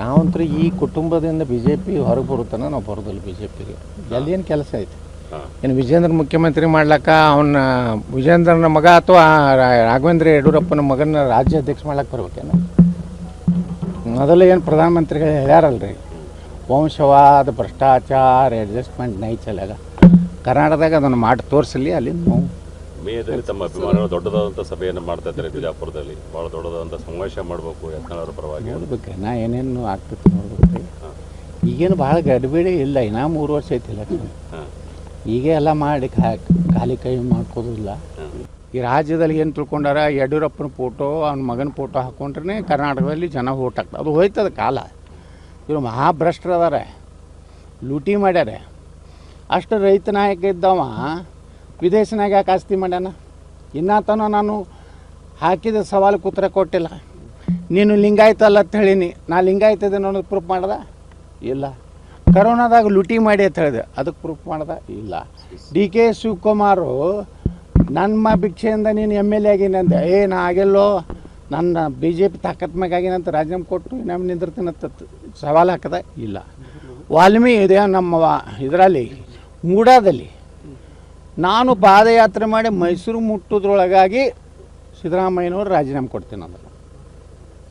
ನಾವಂತೂ ಈ ಕುಟುಂಬದಿಂದ ಬಿ ಜೆ ಪಿ ಹೊರಗೆ ಬರುತ್ತಾನೆ ನಾವು ಬರೋದಿಲ್ಲ ಬಿ ಜೆ ಪಿಗೆ ಎಲ್ಲಿ ಕೆಲಸ ಐತೆ? ಇನ್ನು ಏನು ವಿಜೇಂದ್ರ ಮುಖ್ಯಮಂತ್ರಿ ಮಾಡ್ಲಕ್ಕ ಅವನ ವಿಜೇಂದ್ರನ ಮಗ ಅಥವಾ ರಾಘವೇಂದ್ರ ಯಡಿಯೂರಪ್ಪನ ಮಗನ ರಾಜ್ಯ ಅಧ್ಯಕ್ಷ ಮಾಡ್ಲಕ್ಕೆ ಬರ್ಬೇಕೇನು? ಮೊದಲು ಏನು ಪ್ರಧಾನಮಂತ್ರಿಗಳು ಹೇಳ್ಯಾರಲ್ರಿ? ವಂಶವಾದ ಭ್ರಷ್ಟಾಚಾರ ಅಡ್ಜಸ್ಟ್ಮೆಂಟ್ ನೈಚಲ್ಯಾಗ ಕರ್ನಾಟಕದಾಗ ಅದನ್ನು ಮಾಡಿ ತೋರಿಸಲಿ ಅಲ್ಲಿ ನಾವು. ಮೇಯದಲ್ಲಿ ತಮ್ಮ ಅಭಿಮಾನಿಗಳು ದೊಡ್ಡದಾದಂಥ ಸಭೆಯನ್ನು ಮಾಡ್ತಾ ಇದ್ದಾರೆ ಬಿಜಾಪುರದಲ್ಲಿ. ಭಾಳ ದೊಡ್ಡದಾದಂಥ ಸಮಾವೇಶ ಮಾಡಬೇಕು ಯತ್ನಾಳರ ಪರವಾಗಿ. ನೋಡ್ಬೇಕು ನಾ ಏನೇನು ಆಗ್ತೈತೆ ನೋಡ್ಬೇಕು. ರೀ ಈಗೇನು ಭಾಳ ಗಡಿಬಿಡಿ ಇಲ್ಲ ಇನ್ನೂ ಮೂರು ವರ್ಷ ಐತಿ ಎಲೆಕ್ಷನ್ ಹಾಂ. ಈಗ ಎಲ್ಲ ಮಾಡಿ ಖಾಲಿ ಕೈ ಮಾಡ್ಕೋದಿಲ್ಲ ಈ ರಾಜ್ಯದಲ್ಲಿ ಏನು ತಿಳ್ಕೊಂಡಾರ ಯಡಿಯೂರಪ್ಪನ ಫೋಟೋ ಅವ್ನ ಮಗನ ಫೋಟೋ ಹಾಕ್ಕೊಂಡ್ರೆ ಕರ್ನಾಟಕದಲ್ಲಿ ಜನ ಓಟ್ ಹಾಕ್ತಾರೆ ಅದು ಹೋಯ್ತದ ಕಾಲ. ಇವರು ಮಹಾಭ್ರಷ್ಟರದಾರೆ. ಲೂಟಿ ಮಾಡ್ಯಾರೆ. ಅಷ್ಟು ರೈತ ನಾಯಕ ಇದ್ದವ ವಿದೇಶನಾಗ ಯಾಕೆ ಆಸ್ತಿ ಮಾಡ್ಯಾನ? ಇನ್ನತನ ನಾನು ಹಾಕಿದ ಸವಾಲು ಉತ್ತರ ಕೊಟ್ಟಿಲ್ಲ. ನೀನು ಲಿಂಗಾಯತ ಅಲ್ಲ ಅಂತ ಹೇಳೀನಿ. ನಾ ಲಿಂಗಾಯತ ಇದೆ ಅನ್ನೋದು ಪ್ರೂಫ್ ಮಾಡ್ದೆ? ಇಲ್ಲ. ಕರೋನಾದಾಗ ಲೂಟಿ ಮಾಡಿ ಅಂತ ಹೇಳಿದೆ. ಅದಕ್ಕೆ ಪ್ರೂಫ್ ಮಾಡ್ದೆ? ಇಲ್ಲ. ಡಿ ಕೆ ಶಿವಕುಮಾರು, ನನ್ನ ಭಿಕ್ಷೆಯಿಂದ ನೀನು ಎಂ ಎಲ್ ಎ ಆಗಿನಂತೆ ಏ, ನಾ ಆಗಿಲ್ಲೋ. ನನ್ನ ಬಿ ಜೆ ಪಿ ತಾಕತ್ ಮ್ಯಾಗ ಆಗಿನಂತ ರಾಜೀನಾಮೆ ಕೊಟ್ಟು ನಮ್ಮ ನಿಂದಿರ್ತೀನಂತ ಸವಾಲು ಹಾಕದ? ಇಲ್ಲ. ವಾಲ್ಮಿ ಇದೆ ನಮ್ಮ ಇದರಲ್ಲಿ, ಮೂಡಾದಲ್ಲಿ ನಾನು ಪಾದಯಾತ್ರೆ ಮಾಡಿ ಮೈಸೂರು ಮುಟ್ಟೋದ್ರೊಳಗಾಗಿ ಸಿದ್ದರಾಮಯ್ಯನವರು ರಾಜೀನಾಮೆ ಕೊಡ್ತೀನಿ ಅಂದ್ರೆ.